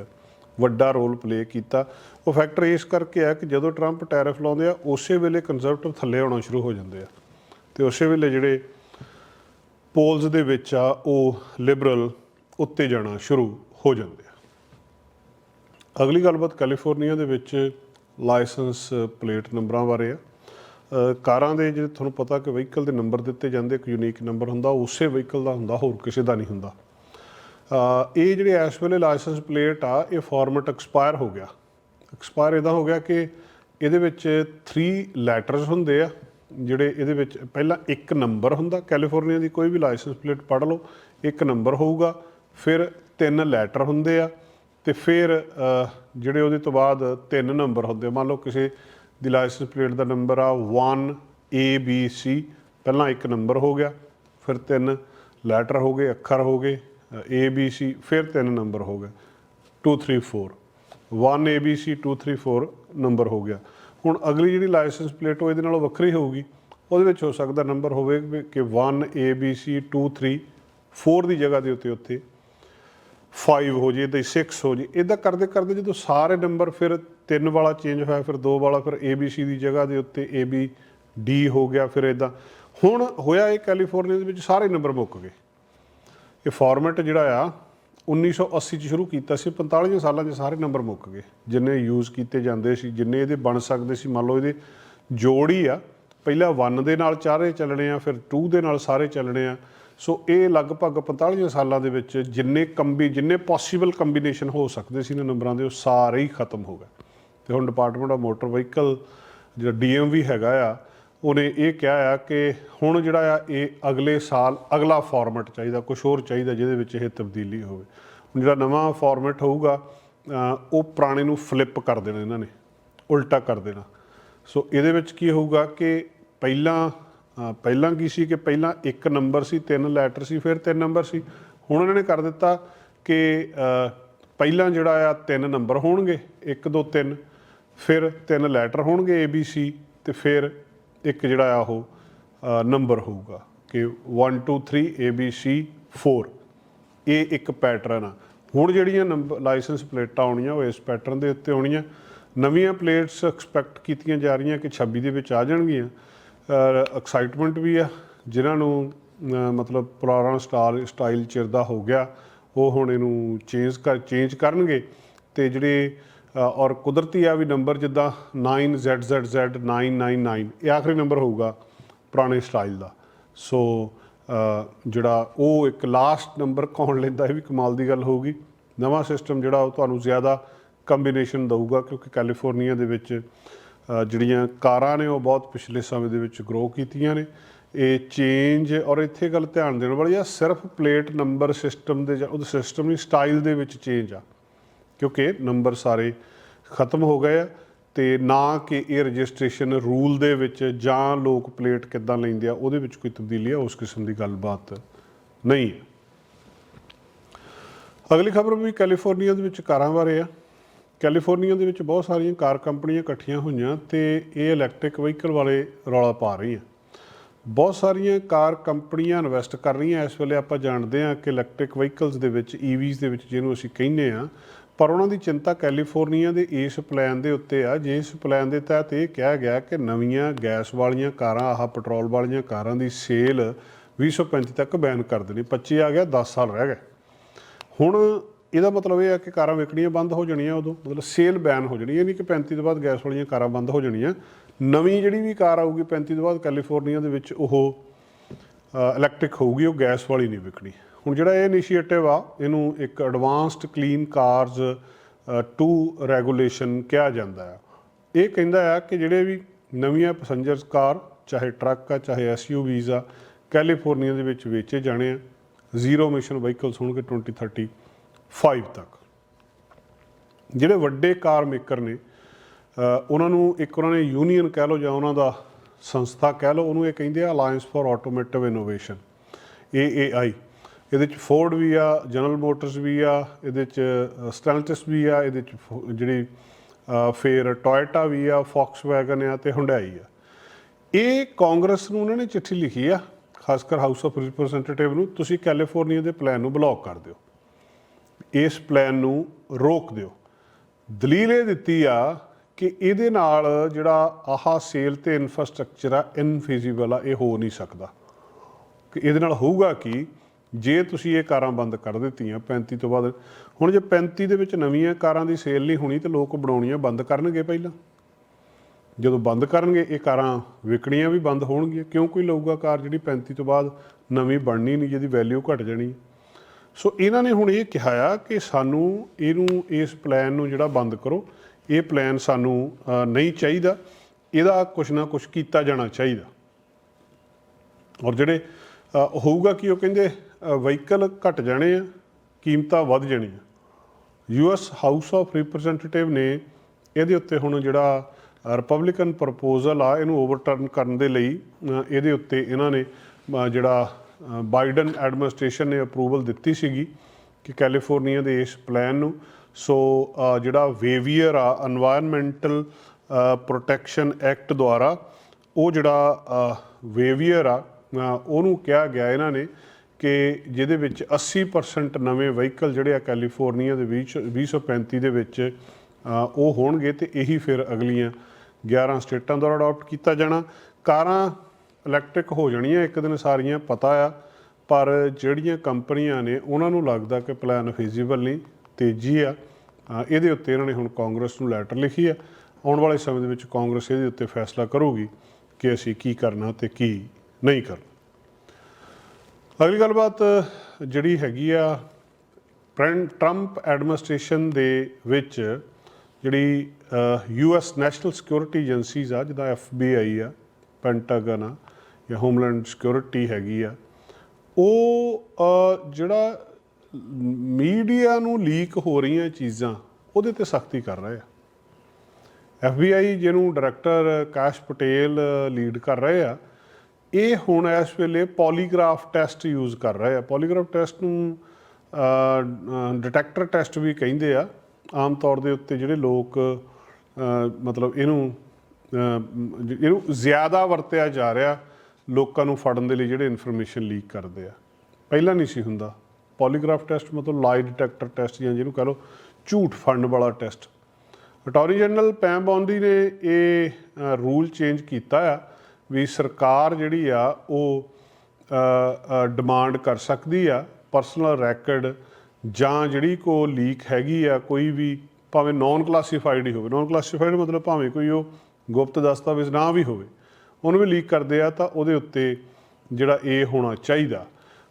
ਵੱਡਾ ਰੋਲ ਪਲੇ ਕੀਤਾ। ਉਹ ਫੈਕਟਰ ਇਸ ਕਰਕੇ ਆ ਕਿ ਜਦੋਂ ਟਰੰਪ ਟੈਰਿਫ ਲਾਉਂਦੇ ਆ, ਉਸੇ ਵੇਲੇ ਕੰਜ਼ਰਵੇਟਿਵ ਥੱਲੇ ਆਉਣਾ ਸ਼ੁਰੂ ਹੋ ਜਾਂਦੇ ਆ। ਤੇ ਉਸੇ ਵੇਲੇ ਜਿਹੜੇ ਪੋਲਸ ਦੇ ਵਿੱਚ ਆ, ਉਹ ਲਿਬਰਲ ਉੱਤੇ ਜਾਣਾ ਸ਼ੁਰੂ ਹੋ ਜਾਂਦੇ ਆ। ਅਗਲੀ ਗੱਲਬਾਤ ਕੈਲੀਫੋਰਨੀਆ ਦੇ ਵਿੱਚ ਲਾਇਸੈਂਸ ਪਲੇਟ ਨੰਬਰਾਂ ਬਾਰੇ ਆ। ਕਾਰਾਂ ਦੇ ਜਿਹੜੇ ਤੁਹਾਨੂੰ ਪਤਾ ਕਿ ਵਹੀਕਲ ਦੇ ਨੰਬਰ ਦਿੱਤੇ ਜਾਂਦੇ ਇੱਕ ਯੂਨੀਕ ਨੰਬਰ ਹੁੰਦਾ, ਉਸੇ ਵਹੀਕਲ ਦਾ ਹੁੰਦਾ, ਹੋਰ ਕਿਸੇ ਦਾ ਨਹੀਂ ਹੁੰਦਾ। ਇਹ ਜਿਹੜੇ ਇਸ ਵੇਲੇ ਲਾਇਸੈਂਸ ਪਲੇਟ ਆ, ਇਹ ਫਾਰਮੈਟ ਐਕਸਪਾਇਰ ਹੋ ਗਿਆ। ਐਕਸਪਾਇਰ ਇਹਦਾ ਹੋ ਗਿਆ ਕਿ ਇਹਦੇ ਵਿੱਚ 3 ਲੈਟਰਸ ਹੁੰਦੇ ਆ, ਜਿਹੜੇ ਇਹਦੇ ਵਿੱਚ ਪਹਿਲਾਂ ਇੱਕ ਨੰਬਰ ਹੁੰਦਾ ਕੈਲੀਫੋਰਨੀਆ ਦੀ ਕੋਈ ਵੀ ਲਾਇਸੈਂਸ ਪਲੇਟ ਪੜ੍ਹ ਲਓ, ਇੱਕ ਨੰਬਰ ਹੋਊਗਾ, ਫਿਰ ਤਿੰਨ ਲੈਟਰ ਹੁੰਦੇ ਆ, ਤੇ ਫਿਰ ਜਿਹੜੇ ਉਹਦੇ ਤੋਂ ਬਾਅਦ ਤਿੰਨ ਨੰਬਰ ਹੁੰਦੇ ਮੰਨ ਲਓ ਕਿਸੇ ਦੀ ਲਾਇਸੈਂਸ ਪਲੇਟ ਦਾ ਨੰਬਰ ਆ 1 A, B, C, ਪਹਿਲਾਂ ਇੱਕ ਨੰਬਰ ਹੋ ਗਿਆ, ਫਿਰ ਤਿੰਨ ਲੈਟਰ ਹੋ ਗਏ, ਅੱਖਰ ਹੋ ਗਏ ਏ ਬੀ ਸੀ ਫਿਰ ਤਿੰਨ ਨੰਬਰ ਹੋ ਗਏ। 2 3 4 1 ਏ ਬੀ ਸੀ 2 3 4 ਨੰਬਰ ਹੋ ਗਿਆ। ਹੁਣ ਅਗਲੀ ਜਿਹੜੀ ਲਾਇਸੈਂਸ ਪਲੇਟ, ਉਹ ਇਹਦੇ ਨਾਲੋਂ ਵੱਖਰੀ ਹੋਊਗੀ। ਉਹਦੇ ਵਿੱਚ ਹੋ ਸਕਦਾ ਨੰਬਰ ਹੋਵੇ ਕਿ 1 ਏ ਬੀ ਸੀ 2 3 4 ਦੀ ਜਗ੍ਹਾ ਦੇ ਉੱਤੇ ਉੱਤੇ 5 ਹੋ ਜੇ ਤੇ 6 ਹੋ ਜੇ। ਇਦਾਂ ਕਰਦੇ ਕਰਦੇ ਜਦੋਂ ਸਾਰੇ ਨੰਬਰ ਫਿਰ 3 ਵਾਲਾ ਚੇਂਜ ਹੋਇਆ, ਫਿਰ 2 ਵਾਲਾ, ਫਿਰ ਏ ਬੀ ਸੀ ਦੀ ਜਗ੍ਹਾ ਦੇ ਉੱਤੇ ਏ ਬੀ ਡੀ ਹੋ ਗਿਆ, ਫਿਰ ਇਦਾਂ ਹੁਣ ਹੋਇਆ ਇਹ ਕੈਲੀਫੋਰਨੀਆ ਦੇ ਵਿੱਚ ਸਾਰੇ ਨੰਬਰ ਮੁੱਕ ਗਏ। ਇਹ ਫਾਰਮੈਟ ਜਿਹੜਾ ਆ 1980 ਚ ਸ਼ੁਰੂ ਕੀਤਾ ਸੀ 45 ਸਾਲਾਂ 'ਚ ਸਾਰੇ ਨੰਬਰ ਮੁੱਕ ਗਏ। ਜਿੰਨੇ ਯੂਜ਼ ਕੀਤੇ ਜਾਂਦੇ ਸੀ, ਜਿੰਨੇ ਇਹਦੇ ਬਣ ਸਕਦੇ ਸੀ, ਮੰਨ ਲਓ ਇਹਦੇ ਜੋੜ ਹੀ ਆ, ਪਹਿਲਾਂ 1 ਦੇ ਨਾਲ ਚਾਰੇ ਚੱਲਣੇ ਆ, ਫਿਰ 2 ਦੇ ਨਾਲ ਸਾਰੇ ਚੱਲਣੇ ਆ। ਸੋ ਇਹ ਲਗਭਗ 45 ਸਾਲਾਂ ਦੇ ਵਿੱਚ ਜਿੰਨੇ ਕੰਬੀ, ਜਿੰਨੇ ਪੋਸੀਬਲ ਕੰਬੀਨੇਸ਼ਨ ਹੋ ਸਕਦੇ ਸੀ ਇਹਨਾਂ ਨੰਬਰਾਂ ਦੇ, ਉਹ ਸਾਰੇ ਹੀ ਖਤਮ ਹੋ ਗਏ। ਤੇ ਹੁਣ ਡਿਪਾਰਟਮੈਂਟ ਆਫ ਮੋਟਰ ਵਹੀਕਲ ਜਿਹੜਾ ਡੀਐਮਵੀ ਹੈਗਾ ਆ ਉਹਨੇ ਇਹ ਕਿਹਾ ਆ ਕਿ ਹੁਣ ਜਿਹੜਾ ਆ ਇਹ ਅਗਲੇ ਸਾਲ ਅਗਲਾ ਫਾਰਮੈਟ ਚਾਹੀਦਾ ਕੁਝ ਹੋਰ ਚਾਹੀਦਾ ਜਿਹਦੇ ਵਿੱਚ ਇਹ ਤਬਦੀਲੀ ਹੋਵੇ। ਹੁਣ ਜਿਹੜਾ ਨਵਾਂ ਫਾਰਮੈਟ ਹੋਊਗਾ ਉਹ ਪੁਰਾਣੇ ਨੂੰ ਫਲਿੱਪ ਕਰ ਦੇਣਾ ਇਹਨਾਂ ਨੇ, ਉਲਟਾ ਕਰ ਦੇਣਾ। ਸੋ ਇਹਦੇ ਵਿੱਚ ਕੀ ਹੋਊਗਾ ਕਿ ਪਹਿਲਾਂ ਪਹਿਲਾਂ ਕੀ ਸੀ ਕਿ ਪਹਿਲਾਂ ਇੱਕ ਨੰਬਰ ਸੀ, ਤਿੰਨ ਲੈਟਰ ਸੀ, ਫਿਰ ਤਿੰਨ ਨੰਬਰ ਸੀ। ਹੁਣ ਇਹਨਾਂ ਨੇ ਕਰ ਦਿੱਤਾ ਕਿ ਪਹਿਲਾਂ ਜਿਹੜਾ ਆ ਤਿੰਨ ਨੰਬਰ ਹੋਣਗੇ 1 2 3 ਫਿਰ ਤਿੰਨ ਲੈਟਰ ਹੋਣਗੇ A, B, C ਤੇ ਫਿਰ ਇੱਕ ਜਿਹੜਾ ਆ ਉਹ ਨੰਬਰ ਹੋਊਗਾ ਕਿ 1 2 3 A, B, C 4 ਇਹ ਇੱਕ ਪੈਟਰਨ ਆ। ਹੁਣ ਜਿਹੜੀਆਂ ਨੰਬਰ ਲਾਇਸੈਂਸ ਪਲੇਟਾਂ ਆਉਣੀਆਂ, ਉਹ ਇਸ ਪੈਟਰਨ ਦੇ ਉੱਤੇ ਆਉਣੀਆਂ। ਨਵੀਆਂ ਪਲੇਟਸ ਐਕਸਪੈਕਟ ਕੀਤੀਆਂ ਜਾ ਰਹੀਆਂ ਕਿ 26 ਦੇ ਵਿੱਚ ਆ ਜਾਣਗੀਆਂ। ਐਕਸਾਈਟਮੈਂਟ ਵੀ ਆ, ਜਿਨ੍ਹਾਂ ਨੂੰ ਮਤਲਬ ਪੁਰਾਣਾ ਸਟਾਈਲ ਸਟਾਈਲ ਚਿਰਦਾ ਹੋ ਗਿਆ, ਉਹ ਹੁਣ ਇਹਨੂੰ ਚੇਂਜ ਕਰ ਚੇਂਜ ਕਰਨਗੇ। ਤੇ ਜਿਹੜੇ ਔਰ ਕੁਦਰਤੀ ਆ ਵੀ ਨੰਬਰ ਜਿੱਦਾਂ 9ZZZ999 ਇਹ ਆਖਰੀ ਨੰਬਰ ਹੋਊਗਾ ਪੁਰਾਣੇ ਸਟਾਈਲ ਦਾ। ਸੋ ਜਿਹੜਾ ਉਹ ਇੱਕ ਲਾਸਟ ਨੰਬਰ ਕੌਣ ਲੈਂਦਾ ਇਹ ਵੀ ਕਮਾਲ ਦੀ ਗੱਲ ਹੋਊਗੀ। ਨਵਾਂ ਸਿਸਟਮ ਜਿਹੜਾ ਉਹ ਤੁਹਾਨੂੰ ਜ਼ਿਆਦਾ ਕੰਬੀਨੇਸ਼ਨ ਦਊਗਾ ਕਿਉਂਕਿ ਕੈਲੀਫੋਰਨੀਆ ਦੇ ਵਿੱਚ ਜਿਹੜੀਆਂ ਕਾਰਾਂ ਨੇ ਉਹ ਬਹੁਤ ਪਿਛਲੇ ਸਮੇਂ ਦੇ ਵਿੱਚ ਗਰੋ ਕੀਤੀਆਂ ਨੇ। ਇਹ ਚੇਂਜ ਔਰ ਇੱਥੇ ਗੱਲ ਧਿਆਨ ਦੇਣ ਵਾਲੀ ਆ, ਸਿਰਫ ਪਲੇਟ ਨੰਬਰ ਸਿਸਟਮ ਦੇ ਜਾਂ ਉਹ ਸਿਸਟਮ ਦੀ ਸਟਾਈਲ ਦੇ ਵਿੱਚ ਚੇਂਜ ਆ। ਕਿਉਂਕਿ ਨੰਬਰ ਸਾਰੇ ਖਤਮ ਹੋ ਗਏ ਆ ਤੇ ਨਾ ਕਿ ਇਹ ਰਜਿਸਟ੍ਰੇਸ਼ਨ ਰੂਲ ਦੇ ਵਿੱਚ ਜਾਂ ਲੋਕ ਪਲੇਟ ਕਿੱਦਾਂ ਲੈਂਦੇ ਆ, ਉਹਦੇ ਵਿੱਚ ਕੋਈ ਤਬਦੀਲੀ ਆ, ਉਸ ਕਿਸਮ ਦੀ ਗੱਲਬਾਤ ਨਹੀਂ ਹੈ। ਅਗਲੀ ਖਬਰ ਵੀ ਕੈਲੀਫੋਰਨੀਆ ਦੇ ਵਿੱਚ ਕਾਰਾਂ ਬਾਰੇ ਆ। ਕੈਲੀਫੋਰਨੀਆ ਦੇ ਵਿੱਚ ਬਹੁਤ ਸਾਰੀਆਂ ਕਾਰ ਕੰਪਨੀਆਂ ਇਕੱਠੀਆਂ ਹੋਈਆਂ ਤੇ ਇਹ ਇਲੈਕਟ੍ਰਿਕ ਵਹੀਕਲ ਵਾਲੇ ਰੌਲਾ ਪਾ ਰਹੀਆਂ ਬਹੁਤ ਸਾਰੀਆਂ ਕਾਰ ਕੰਪਨੀਆਂ ਇਨਵੈਸਟ ਕਰ ਰਹੀਆਂ, ਇਸ ਵੇਲੇ ਆਪਾਂ ਜਾਣਦੇ ਹਾਂ ਕਿ ਇਲੈਕਟ੍ਰਿਕ ਵਹੀਕਲਸ ਦੇ ਵਿੱਚ e ਈਵੀਜ਼ ਦੇ ਵਿੱਚ ਜਿਹਨੂੰ ਅਸੀਂ ਕਹਿੰਦੇ ਆ ਪਰ ਉਹਨਾਂ ਦੀ ਚਿੰਤਾ ਕੈਲੀਫੋਰਨੀਆ ਦੇ ਇਸ ਪਲਾਨ ਦੇ ਉੱਤੇ ਆ। ਜਿਸ ਪਲਾਨ ਦੇ ਤਹਿਤ ਇਹ ਕਿਹਾ ਗਿਆ ਕਿ ਨਵੀਆਂ ਗੈਸ ਵਾਲੀਆਂ ਕਾਰਾਂ, ਆਹ ਪੈਟਰੋਲ ਵਾਲੀਆਂ ਕਾਰਾਂ ਦੀ ਸੇਲ 2035 ਤੱਕ ਬੈਨ ਕਰ ਦੇਣੀ। 25 ਆ ਗਿਆ 10 ਸਾਲ ਰਹਿ ਗਏ। ਹੁਣ ਇਹਦਾ ਮਤਲਬ ਇਹ ਆ ਕਿ ਕਾਰਾਂ ਵਿਕਣੀਆਂ ਬੰਦ ਹੋ ਜਾਣੀਆਂ ਉਦੋਂ। ਮਤਲਬ ਸੇਲ ਬੈਨ ਹੋ ਜਾਣੀ, ਇਹ ਨਹੀਂ ਕਿ 35 ਤੋਂ ਬਾਅਦ ਗੈਸ ਵਾਲੀਆਂ ਕਾਰਾਂ ਬੰਦ ਹੋ ਜਾਣੀਆਂ। ਨਵੀਂ ਜਿਹੜੀ ਵੀ ਕਾਰ ਆਊਗੀ 35 ਤੋਂ ਬਾਅਦ ਕੈਲੀਫੋਰਨੀਆ ਦੇ ਵਿੱਚ ਉਹ ਇਲੈਕਟ੍ਰਿਕ ਹੋਊਗੀ, ਉਹ ਗੈਸ ਵਾਲੀ ਨਹੀਂ ਵਿਕਣੀ। ਹੁਣ ਜਿਹੜਾ ਇਹ ਇਨੀਸ਼ੀਏਟਿਵ ਆ, ਇਹਨੂੰ ਇੱਕ ਐਡਵਾਂਸਡ ਕਲੀਨ ਕਾਰਜ਼ 2 ਰੈਗੂਲੇਸ਼ਨ ਕਿਹਾ ਜਾਂਦਾ ਆ। ਇਹ ਕਹਿੰਦਾ ਆ ਕਿ ਜਿਹੜੇ ਵੀ ਨਵੀਆਂ ਪੈਸੰਜਰਸ ਕਾਰ ਚਾਹੇ ਟਰੱਕ ਆ, ਚਾਹੇ ਐਸਯੂਵੀਜ਼ ਆ ਕੈਲੀਫੋਰਨੀਆ ਦੇ ਵਿੱਚ ਵੇਚੇ ਜਾਣੇ ਆ ਜ਼ੀਰੋ ਮਿਸ਼ਨ ਵਹੀਕਲਸ ਹੋਣਗੇ 2035 ਤੱਕ। ਜਿਹੜੇ ਵੱਡੇ ਕਾਰ ਮੇਕਰ ਨੇ ਉਹਨਾਂ ਨੂੰ ਇੱਕ ਉਹਨਾਂ ਨੇ ਯੂਨੀਅਨ ਕਹਿ ਲਓ ਜਾਂ ਉਹਨਾਂ ਦਾ ਸੰਸਥਾ ਕਹਿ ਲਓ, ਉਹਨੂੰ ਇਹ ਕਹਿੰਦੇ ਆ alliance for automotive innovation AAI ਇਹਦੇ ਚ ਫੋਰਡ ਵੀ ਆ ਜਨਰਲ ਮੋਟਰਸ ਵੀ ਆ ਇਹਦੇ ਚ ਸਟੈਲਟਸ ਵੀ ਆ ਇਹਦੇ ਚ ਫੋ- ਜਿਹੜੀ ਅ, ਫਿਰ ਟੋਇਟਾ ਵੀ ਆ ਫੌਕਸਵੈਗਨ ਆ ਤੇ ਹੁੰਡਾਈ ਆ। ਇਹ ਕਾਂਗਰਸ ਨੂੰ ਉਹਨਾਂ ਨੇ ਚਿੱਠੀ ਲਿਖੀ ਆ ਖਾਸ ਕਰ ਹਾਊਸ ਆਫ ਰਿਪਰੈਜ਼ੈਂਟੇਟਿਵ ਨੂੰ ਤੁਸੀਂ ਕੈਲੀਫੋਰਨੀਆ ਦੇ ਪਲਾਨ ਨੂੰ ਬਲੌਕ ਕਰ ਦਿਓ। ਇਸ ਪਲਾਨ ਨੂੰ ਰੋਕ ਦਿਓ। ਦਲੀਲ ਇਹ ਦਿੱਤੀ ਆ ਕਿ ਇਹਦੇ ਨਾਲ ਜਿਹੜਾ ਆਹਾ ਸੇਲ ਤੇ ਇਨਫਰਾਸਟ੍ਰਕਚਰ ਆ ਇਨਫੀਜ਼ੀਬਲ ਆ ਇਹ ਹੋ ਨਹੀਂ ਸਕਦਾ। ਕਿ ਇਹਦੇ ਨਾਲ ਹੋਊਗਾ ਕਿ? ਜੇ ਤੁਸੀਂ ਇਹ ਕਾਰਾਂ ਬੰਦ ਕਰ ਦਿੱਤੀਆਂ 35 ਤੋਂ ਬਾਅਦ, ਹੁਣ ਜੇ 35 ਦੇ ਵਿੱਚ ਨਵੀਆਂ ਕਾਰਾਂ ਦੀ ਸੇਲ ਨਹੀਂ ਹੋਣੀ ਤੇ ਲੋਕ ਬਣਾਉਣੀਆਂ ਬੰਦ ਕਰਨਗੇ ਪਹਿਲਾਂ? ਜਦੋਂ ਬੰਦ ਕਰਨਗੇ, ਇਹ ਕਾਰਾਂ ਵਿਕਣੀਆਂ ਵੀ ਬੰਦ ਹੋਣਗੀਆਂ। ਕਿਉਂ ਕੋਈ ਲਊਗਾ ਕਾਰ ਜਿਹੜੀ 35 ਤੋਂ ਬਾਅਦ ਨਵੀਂ ਬਣਨੀ ਨਹੀਂ, ਜਿਹਦੀ ਵੈਲਿਊ ਘਟ ਜਾਣੀ? ਸੋ ਇਹਨਾਂ ਨੇ ਹੁਣ ਇਹ ਕਿਹਾ ਆ ਕਿ ਸਾਨੂੰ ਇਹਨੂੰ, ਇਸ ਪਲਾਨ ਨੂੰ ਜਿਹੜਾ ਬੰਦ ਕਰੋ, ਇਹ ਪਲਾਨ ਸਾਨੂੰ ਨਹੀਂ ਚਾਹੀਦਾ। ਇਹਦਾ ਕੁਛ ਨਾ ਕੁਛ ਕੀਤਾ ਜਾਣਾ ਚਾਹੀਦਾ। ਔਰ ਜਿਹੜੇ ਹੋਊਗਾ ਕਿ ਉਹ ਕਹਿੰਦੇ ਵਹੀਕਲ ਘਟ ਜਾਣੇ ਆ, ਕੀਮਤਾਂ ਵੱਧ ਜਾਣੀਆਂ। U US house of representative ਨੇ ਇਹਦੇ ਉੱਤੇ ਹੁਣ ਜਿਹੜਾ ਰਿਪਬਲਿਕਨ ਪ੍ਰਪੋਜ਼ਲ ਆ, ਇਹਨੂੰ ਓਵਰਟਰਨ ਕਰਨ ਦੇ ਲਈ ਇਹਦੇ ਉੱਤੇ ਇਹਨਾਂ ਨੇ ਜਿਹੜਾ ਬਾਈਡਨ ਐਡਮਿਨਿਸਟ੍ਰੇਸ਼ਨ ਨੇ ਅਪਰੂਵਲ ਦਿੱਤੀ ਸੀਗੀ ਕਿ ਕੈਲੀਫੋਰਨੀਆ ਦੇ ਇਸ ਪਲਾਨ ਨੂੰ। ਸੋ ਜਿਹੜਾ ਵੇਵੀਅਰ ਆ এনवायरमेंटਲ ਪ੍ਰੋਟੈਕਸ਼ਨ ਐਕਟ ਦੁਆਰਾ ਉਹ ਜਿਹੜਾ ਵੇਵੀਅਰ ਆ ਉਹਨੂੰ ਕਿਹਾ ਗਿਆ ਇਹਨਾਂ ਨੇ ਕਿ ਜਿਹਦੇ ਵਿੱਚ 80% ਨਵੇਂ ਵਹੀਕਲ ਜਿਹੜੇ ਆ ਕੈਲੀਫੋਰਨੀਆ ਦੇ ਵਿੱਚ 2035 ਦੇ ਵਿੱਚ ਉਹ ਹੋਣਗੇ ਤੇ ਇਹੀ ਫਿਰ ਅਗਲੀਆਂ 11 ਸਟੇਟਾਂ ਦੁਆਰਾ ਅਡਾਪਟ ਕੀਤਾ ਜਾਣਾ। ਕਾਰਾਂ ਇਲੈਕਟ੍ਰਿਕ ਹੋ ਜਾਣੀਆਂ, ਇੱਕ ਦਿਨ ਸਾਰੀਆਂ ਪਤਾ ਆ, ਪਰ ਜਿਹੜੀਆਂ ਕੰਪਨੀਆਂ ਨੇ ਉਹਨਾਂ ਨੂੰ ਲੱਗਦਾ ਕਿ ਪਲਾਨ ਫੀਜ਼ੀਬਲ ਨਹੀਂ, ਤੇਜ਼ੀ ਆ। ਇਹਦੇ ਉੱਤੇ ਇਹਨਾਂ ਨੇ ਹੁਣ ਕਾਂਗਰਸ ਨੂੰ ਲੈਟਰ ਲਿਖੀ ਆ। ਆਉਣ ਵਾਲੇ ਸਮੇਂ ਦੇ ਵਿੱਚ ਕਾਂਗਰਸ ਇਹਦੇ ਉੱਤੇ ਫੈਸਲਾ ਕਰੂਗੀ ਕਿ ਅਸੀਂ ਕੀ ਕਰਨਾ ਤੇ ਕੀ ਨਹੀਂ ਕਰਨਾ। ਅਗਲੀ ਗੱਲਬਾਤ ਜਿਹੜੀ ਹੈਗੀ ਆ ਪ੍ਰੈਂ- ਟਰੰਪ ਐਡਮਿਨਿਸਟ੍ਰੇਸ਼ਨ ਦੇ ਵਿੱਚ ਜਿਹੜੀ U S national security agencies ਆ, ਜਿੱਦਾਂ ਐਫ ਬੀ ਆਈ ਆ ਪੈਂਟਾਗਨ ਆ, ਜਾਂ ਹੋਮਲੈਂਡ ਸਿਕਿਉਰਿਟੀ ਹੈਗੀ ਆ, ਉਹ ਜਿਹੜਾ ਮੀਡੀਆ ਨੂੰ ਲੀਕ ਹੋ ਰਹੀਆਂ ਚੀਜ਼ਾਂ, ਉਹਦੇ ਤੇ ਸਖਤੀ ਕਰ ਰਹੇ ਆ। ਐਫਬੀਆਈ ਜਿਹਨੂੰ ਡਾਇਰੈਕਟਰ ਕਾਸ਼ ਪਟੇਲ ਲੀਡ ਕਰ ਰਹੇ ਆ ਇਹ ਹੁਣ ਇਸ ਵੇਲੇ ਪੋਲੀਗ੍ਰਾਫ ਟੈਸਟ ਯੂਜ਼ ਕਰ ਰਹੇ ਆ। ਪੋਲੀਗ੍ਰਾਫ ਟੈਸਟ ਨੂੰ ਡਿਟੈਕਟਰ ਟੈਸਟ ਵੀ ਕਹਿੰਦੇ ਆ। ਆਮ ਤੌਰ ਦੇ ਉੱਤੇ ਜਿਹੜੇ ਲੋਕ ਮਤਲਬ ਇਹਨੂੰ ਇਹਨੂੰ ਜ਼ਿਆਦਾ ਵਰਤਿਆ ਜਾ ਰਿਹਾ, ਲੋਕਾਂ ਨੂੰ ਫੜਨ ਦੇ ਲਈ ਜਿਹੜੇ ਇਨਫੋਰਮੇਸ਼ਨ ਲੀਕ ਕਰਦੇ ਆ। ਪਹਿਲਾਂ ਨਹੀਂ ਸੀ ਹੁੰਦਾ। ਪੋਲੀਗ੍ਰਾਫ ਟੈਸਟ ਮਤਲਬ ਲਾਈ ਡਿਟੈਕਟਰ ਟੈਸਟ ਜਾਂ ਜਿਹਨੂੰ ਕਹ ਲਓ ਝੂਠ ਫੜਨ ਵਾਲਾ test attorney general Pam Bondi ਨੇ ਇਹ ਰੂਲ ਚੇਂਜ ਕੀਤਾ ਆ। ਵੀ ਸਰਕਾਰ ਜਿਹੜੀ ਆ, ਉਹ ਡਿਮਾਂਡ ਕਰ ਸਕਦੀ ਆ ਪਰਸਨਲ ਰੈਕਡ ਜਾਂ ਜਿਹੜੀ ਕੋ ਲੀਕ ਹੈਗੀ ਆ, ਕੋਈ ਵੀ ਭਾਵੇਂ ਨਾਨ ਕਲਾਸੀਫਾਈਡ ਹੀ ਹੋਵੇ। ਨਾਨ ਕਲਾਸੀਫਾਈਡ ਮਤਲਬ ਭਾਵੇਂ ਕੋਈ ਉਹ ਗੁਪਤ ਦਸਤਾਵੇਜ਼ ਨਾ ਵੀ ਹੋਵੇ, ਉਹਨੂੰ ਵੀ ਲੀਕ ਕਰਦੇ ਆ ਤਾਂ ਉਹਦੇ ਉੱਤੇ ਜਿਹੜਾ ਇਹ ਹੋਣਾ ਚਾਹੀਦਾ।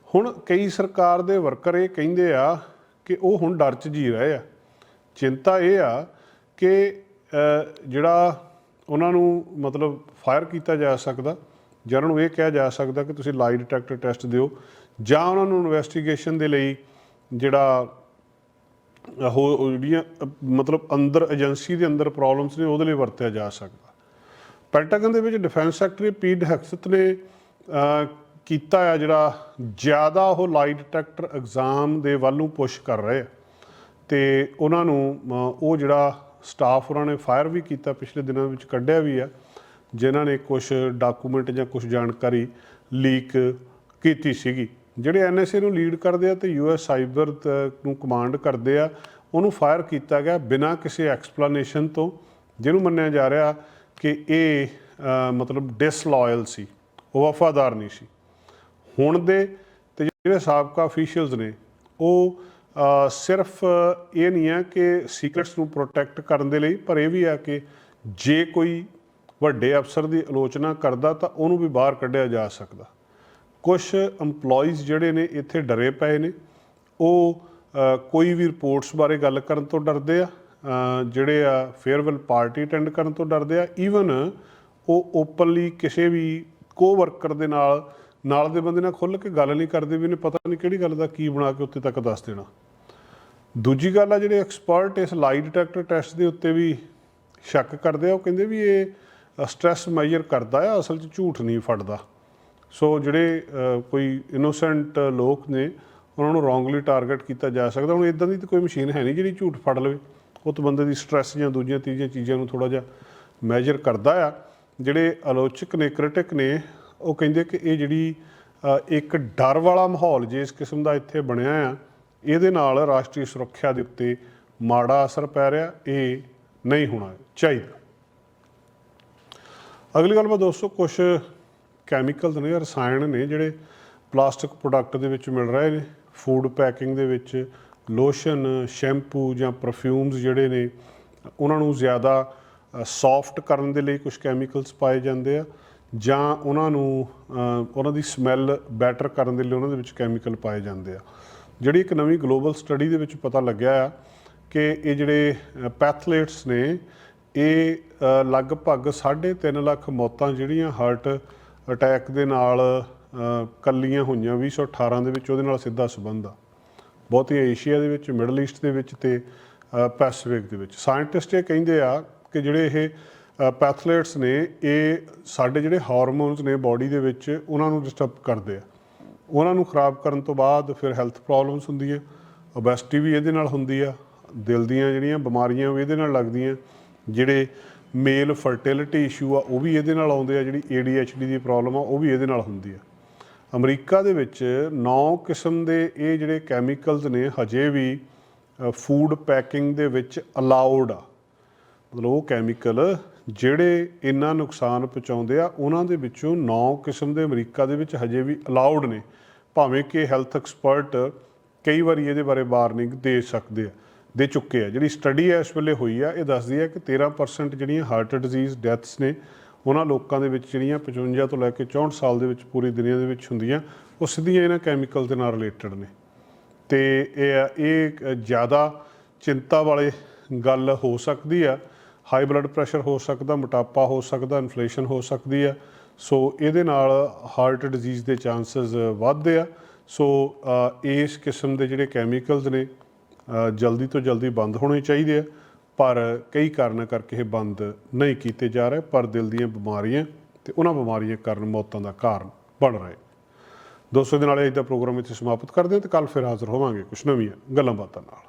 ਹੁਣ ਕਈ ਸਰਕਾਰ ਦੇ ਵਰਕਰ ਇਹ ਕਹਿੰਦੇ ਆ ਕਿ ਉਹ ਹੁਣ ਡਰ 'ਚ ਜੀ ਰਹੇ ਆ। ਚਿੰਤਾ ਇਹ ਆ ਕਿ ਜਿਹੜਾ ਉਹਨਾਂ ਨੂੰ ਮਤਲਬ ਫਾਇਰ ਕੀਤਾ ਜਾ ਸਕਦਾ। ਜਾਂ ਉਹਨਾਂ ਨੂੰ ਇਹ ਕਿਹਾ ਜਾ ਸਕਦਾ ਕਿ ਤੁਸੀਂ ਲਾਈ ਡਿਟੈਕਟਰ ਟੈਸਟ ਦਿਓ। ਜਾਂ ਉਹਨਾਂ ਨੂੰ ਇਨਵੈਸਟੀਗੇਸ਼ਨ ਦੇ ਲਈ ਜਿਹੜਾ ਉਹ ਜਿਹੜੀਆਂ, ਮਤਲਬ ਅੰਦਰ ਏਜੰਸੀ ਦੇ ਅੰਦਰ ਪ੍ਰੋਬਲਮਸ ਨੇ, ਉਹਦੇ ਲਈ ਵਰਤਿਆ ਜਾ ਸਕਦਾ। ਪੈਂਟਾਗਨ ਦੇ ਵਿੱਚ ਡਿਫੈਂਸ ਸੈਕਟਰੀ ਪੀਟ ਹੈਕਸਤ ਨੇ ਕੀਤਾ ਆ ਜਿਹੜਾ ਜ਼ਿਆਦਾ ਉਹ ਲਾਈ ਡਿਟੈਕਟਰ ਐਗਜ਼ਾਮ ਦੇ ਵੱਲ ਨੂੰ ਪੁਸ਼ ਕਰ ਰਹੇ ਆ। ਤੇ ਉਹਨਾਂ ਨੂੰ ਉਹ ਜਿਹੜਾ ਸਟਾਫ ਉਹਨਾਂ ਨੇ ਫਾਇਰ ਵੀ ਕੀਤਾ ਪਿਛਲੇ ਦਿਨਾਂ ਵਿੱਚ, ਕੱਢਿਆ ਵੀ ਆ, ਜਿਨ੍ਹਾਂ ਨੇ ਕੁਝ ਡਾਕੂਮੈਂਟ ਜਾਂ ਕੁਝ ਜਾਣਕਾਰੀ ਲੀਕ ਕੀਤੀ ਸੀਗੀ। ਜਿਹੜੇ ਐਨਐਸਏ ਨੂੰ ਲੀਡ ਕਰਦੇ ਆ ਤੇ ਯੂਐਸ ਸਾਈਬਰ ਨੂੰ ਕਮਾਂਡ ਕਰਦੇ ਆ, ਉਹਨੂੰ ਫਾਇਰ ਕੀਤਾ ਗਿਆ ਬਿਨਾਂ ਕਿਸੇ ਐਕਸਪਲੇਨੇਸ਼ਨ ਤੋਂ, ਜਿਹਨੂੰ ਮੰਨਿਆ ਜਾ ਰਿਹਾ ਕਿ ਇਹ ਮਤਲਬ ਡਿਸਲੋਇਲ ਸੀ, ਉਹ ਵਫਾਦਾਰ ਨਹੀਂ ਸੀ। ਹੁਣ ਦੇ ਤੇ ਜਿਹੜੇ ਸਾਬਕਾ ਅਫੀਸ਼ੀਅਲਸ ਨੇ, ਉਹ ਸਿਰਫ ਇਹ ਨਹੀਂ ਹੈ ਕਿ ਸੀਕ੍ਰੇਟਸ ਨੂੰ ਪ੍ਰੋਟੈਕਟ ਕਰਨ ਦੇ ਲਈ, ਪਰ ਇਹ ਵੀ ਹੈ ਕਿ ਜੇ ਕੋਈ ਵੱਡੇ ਅਫਸਰ ਦੀ ਆਲੋਚਨਾ ਕਰਦਾ ਤਾਂ ਉਹਨੂੰ ਵੀ ਬਾਹਰ ਕੱਢਿਆ ਜਾ ਸਕਦਾ। ਕੁਝ EMPLOYEES ਜਿਹੜੇ ਨੇ, ਇੱਥੇ ਡਰੇ ਪਏ ਨੇ। ਉਹ ਕੋਈ ਵੀ ਰਿਪੋਰਟਸ ਬਾਰੇ ਗੱਲ ਕਰਨ ਤੋਂ ਡਰਦੇ ਆ। ਜਿਹੜੇ ਆ ਫੇਅਰਵੈਲ ਪਾਰਟੀ ਅਟੈਂਡ ਕਰਨ ਤੋਂ ਡਰਦੇ ਆ। ਈਵਨ ਉਹ ਓਪਨਲੀ ਕਿਸੇ ਵੀ ਕੋਵਰਕਰ ਦੇ ਨਾਲ ਨਾਲ ਦੇ ਬੰਦੇ ਨਾਲ ਖੁੱਲ੍ਹ ਕੇ ਗੱਲ ਨਹੀਂ ਕਰਦੇ ਵੀ ਇਹਨੇ ਪਤਾ ਨਹੀਂ ਕਿਹੜੀ ਗੱਲ ਦਾ ਕੀ ਬਣਾ ਕੇ ਉੱਤੇ ਤੱਕ ਦੱਸ ਦੇਣਾ। ਦੂਜੀ ਗੱਲ ਆ ਜਿਹੜੇ ਐਕਸਪਰਟ ਇਸ ਲਾਈ ਡਿਟੈਕਟਰ ਟੈਸਟ ਦੇ ਉੱਤੇ ਵੀ ਸ਼ੱਕ ਕਰਦੇ ਆ, ਉਹ ਕਹਿੰਦੇ ਵੀ ਇਹ ਸਟ੍ਰੈਸ ਮੈਜਰ ਕਰਦਾ ਆ, ਅਸਲ 'ਚ ਝੂਠ ਨਹੀਂ ਫੜਦਾ। ਸੋ ਜਿਹੜੇ ਕੋਈ ਇਨੋਸੈਂਟ ਲੋਕ ਨੇ, ਉਹਨਾਂ ਨੂੰ ਰੋਂਗਲੀ ਟਾਰਗੇਟ ਕੀਤਾ ਜਾ ਸਕਦਾ। ਹੁਣ ਇਦਾਂ ਦੀ ਤਾਂ ਕੋਈ ਮਸ਼ੀਨ ਹੈ ਨਹੀਂ ਜਿਹੜੀ ਝੂਠ ਫੜ ਲਵੇ। ਉਹ ਤਾਂ ਬੰਦੇ ਦੀ ਸਟ੍ਰੈਸ ਜਾਂ ਦੂਜੀਆਂ ਤੀਜੀਆਂ ਚੀਜ਼ਾਂ ਨੂੰ ਥੋੜਾ ਜਿਹਾ ਮੈਜਰ ਕਰਦਾ ਆ। ਜਿਹੜੇ ਆਲੋਚਕ ਨੇ ਕ੍ਰਿਟਿਕ ਨੇ, ਉਹ ਕਹਿੰਦੇ ਕਿ ਇਹ ਜਿਹੜੀ ਇੱਕ ਡਰ ਵਾਲਾ ਮਾਹੌਲ ਜੇ ਇਸ ਕਿਸਮ ਦਾ ਇੱਥੇ ਬਣਿਆ ਆ ਇਹਦੇ ਨਾਲ ਰਾਸ਼ਟਰੀ ਸੁਰੱਖਿਆ ਦੇ ਉੱਤੇ ਮਾੜਾ ਅਸਰ ਪੈ ਰਿਹਾ, ਇਹ ਨਹੀਂ ਹੋਣਾ ਚਾਹੀਦਾ। ਅਗਲੀ ਗੱਲ ਮੈਂ ਦੋਸਤੋ ਕੁਝ ਕੈਮੀਕਲਸ ਨੇ ਰਸਾਇਣ ਨੇ ਜਿਹੜੇ ਪਲਾਸਟਿਕ ਪ੍ਰੋਡਕਟ ਦੇ ਵਿੱਚ ਮਿਲ ਰਹੇ ਨੇ ਫੂਡ ਪੈਕਿੰਗ ਦੇ ਵਿੱਚ ਲੋਸ਼ਨ ਸ਼ੈਂਪੂ ਜਾਂ ਪਰਫਿਊਮਸ ਜਿਹੜੇ ਨੇ, ਉਹਨਾਂ ਨੂੰ ਜ਼ਿਆਦਾ ਸੌਫਟ ਕਰਨ ਦੇ ਲਈ ਕੁਝ ਕੈਮੀਕਲਸ ਪਾਏ ਜਾਂਦੇ ਆ, ਜਾਂ ਉਹਨਾਂ ਨੂੰ ਉਹਨਾਂ ਦੀ ਸਮੈਲ ਬੈਟਰ ਕਰਨ ਦੇ ਲਈ ਉਹਨਾਂ ਦੇ ਵਿੱਚ ਕੈਮੀਕਲ ਪਾਏ ਜਾਂਦੇ ਆ। ਜਿਹੜੀ ਇੱਕ ਨਵੀਂ ਗਲੋਬਲ ਸਟੱਡੀ ਦੇ ਵਿੱਚ ਪਤਾ ਲੱਗਿਆ ਆ ਕਿ ਇਹ ਜਿਹੜੇ ਪੈਥਲੇਟਸ ਨੇ ਇਹ ਅ, ਲਗਭਗ 3.5 ਲੱਖ ਮੌਤਾਂ ਜਿਹੜੀਆਂ ਹਾਰਟ ਅਟੈਕ ਦੇ ਨਾਲ ਅ, ਕੱਲੀਆਂ ਹੋਈਆਂ 2018 ਦੇ ਵਿੱਚ ਉਹਦੇ ਨਾਲ ਸਿੱਧਾ ਸੰਬੰਧ ਆ। ਬਹੁਤੀਆਂ ਏਸ਼ੀਆ ਦੇ ਵਿੱਚ ਮਿਡਲ ਈਸਟ ਦੇ ਵਿੱਚ ਤੇ ਅ, ਪੈਸੀਫਿਕ ਦੇ ਵਿੱਚ। ਸਾਇੰਟਿਸਟ ਇਹ ਕਹਿੰਦੇ ਆ ਕਿ ਜਿਹੜੇ ਇਹ ਪੈਥਲੇਟਸ ਨੇ ਇਹ ਸਾਡੇ ਜਿਹੜੇ ਹਾਰਮੋਨਸ ਨੇ ਬਾਡੀ ਦੇ ਵਿੱਚ ਉਹਨਾਂ ਨੂੰ ਡਿਸਟਰਬ ਕਰਦੇ ਆ। ਉਹਨਾਂ ਨੂੰ ਖਰਾਬ ਕਰਨ ਤੋਂ ਬਾਅਦ ਫਿਰ ਹੈਲਥ ਪ੍ਰੋਬਲਮਸ ਹੁੰਦੀਆਂ ਓਬੈਸਿਟੀ ਵੀ ਇਹਦੇ ਨਾਲ ਹੁੰਦੀ ਆ, ਦਿਲ ਦੀਆਂ ਜਿਹੜੀਆਂ ਬਿਮਾਰੀਆਂ ਵੀ ਇਹਦੇ ਨਾਲ ਲੱਗਦੀਆਂ, ਜਿਹੜੇ ਮੇਲ ਫਰਟੀਲਿਟੀ ਇਸ਼ੂ ਆ, ਉਹ ਵੀ ਇਹਦੇ ਨਾਲ ਆਉਂਦੇ ਆ, ਜਿਹੜੀ ADHD ਦੀ ਪ੍ਰੋਬਲਮ ਆ, ਉਹ ਵੀ ਇਹਦੇ ਨਾਲ ਹੁੰਦੀ ਆ। ਅਮਰੀਕਾ ਦੇ ਵਿੱਚ 9 ਕਿਸਮ ਦੇ ਇਹ ਜਿਹੜੇ ਕੈਮੀਕਲਸ ਨੇ, ਹਜੇ ਵੀ ਫੂਡ ਪੈਕਿੰਗ ਦੇ ਵਿੱਚ ਅਲਾਉਡ ਆ। ਮਤਲਬ ਉਹ ਕੈਮੀਕਲ ਜਿਹੜੇ ਇੰਨਾ ਨੁਕਸਾਨ ਪਹੁੰਚਾਉਂਦੇ ਆ, ਉਹਨਾਂ ਦੇ ਵਿੱਚੋਂ 9 ਕਿਸਮ ਦੇ ਅਮਰੀਕਾ ਦੇ ਵਿੱਚ ਹਜੇ ਵੀ ਅਲਾਉਡ ਨੇ। ਭਾਵੇਂ ਕਿ ਹੈਲਥ ਐਕਸਪਰਟ ਕਈ ਵਾਰੀ ਇਹਦੇ ਬਾਰੇ ਵਾਰਨਿੰਗ ਦੇ ਸਕਦੇ ਆ, ਦੇ ਚੁੱਕੇ ਆ। ਜਿਹੜੀ ਸਟੱਡੀ ਇਸ ਵੇਲੇ ਹੋਈ ਆ, ਇਹ ਦੱਸਦੀ ਆ ਕਿ 13% ਜਿਹੜੀਆਂ ਹਾਰਟ ਡਿਜ਼ੀਜ਼, ਡੈਥਸ ਨੇ, ਉਹਨਾਂ ਲੋਕਾਂ ਦੇ ਵਿੱਚ ਜਿਹੜੀਆਂ 55 ਤੋਂ ਲੈ ਕੇ 64 ਸਾਲ ਦੇ ਵਿੱਚ ਪੂਰੀ ਦੁਨੀਆ ਦੇ ਵਿੱਚ ਹੁੰਦੀਆਂ, ਉਹ ਸਿੱਧੀਆਂ ਇਹਨਾਂ ਕੈਮੀਕਲ ਦੇ ਨਾਲ ਰਿਲੇਟਡ ਨੇ। ਤੇ ਇਹ ਇਹ ਜ਼ਿਆਦਾ ਚਿੰਤਾ ਵਾਲੇ ਗੱਲ ਹੋ ਸਕਦੀ ਆ ਹਾਈ ਬਲੱਡ ਪ੍ਰੈਸ਼ਰ ਹੋ ਸਕਦਾ, ਮੋਟਾਪਾ ਹੋ ਸਕਦਾ, ਇਨਫਲੇਸ਼ਨ ਹੋ ਸਕਦੀ ਆ ਸੋ ਇਹਦੇ ਨਾਲ ਹਾਰਟ ਡਿਜ਼ੀਜ਼ ਦੇ ਚਾਂਸਸ ਵੱਧਦੇ ਆ। ਸੋ ਇਸ ਕਿਸਮ ਦੇ ਜਿਹੜੇ ਕੈਮੀਕਲਸ ਨੇ ਜਲਦੀ ਤੋਂ ਜਲਦੀ ਬੰਦ ਹੋਣੇ ਚਾਹੀਦੇ ਆ। ਪਰ ਕਈ ਕਾਰਨਾਂ ਕਰਕੇ ਇਹ ਬੰਦ ਨਹੀਂ ਕੀਤੇ ਜਾ ਰਹੇ, ਪਰ ਦਿਲ ਦੀਆਂ ਬਿਮਾਰੀਆਂ ਤੇ ਉਹਨਾਂ ਬਿਮਾਰੀਆਂ ਕਾਰਨ ਮੌਤਾਂ ਦਾ ਕਾਰਨ ਬਣ ਰਹੇ। ਦੋਸਤੋ ਦੇ ਨਾਲ ਅੱਜ ਦਾ ਪ੍ਰੋਗਰਾਮ ਇੱਥੇ ਸਮਾਪਤ ਕਰਦੇ ਹਾਂ ਤੇ ਕੱਲ ਫਿਰ ਹਾਜ਼ਰ ਹੋਵਾਂਗੇ ਕੁਝ ਨਵੀਆਂ ਗੱਲਾਂ ਬਾਤਾਂ ਨਾਲ।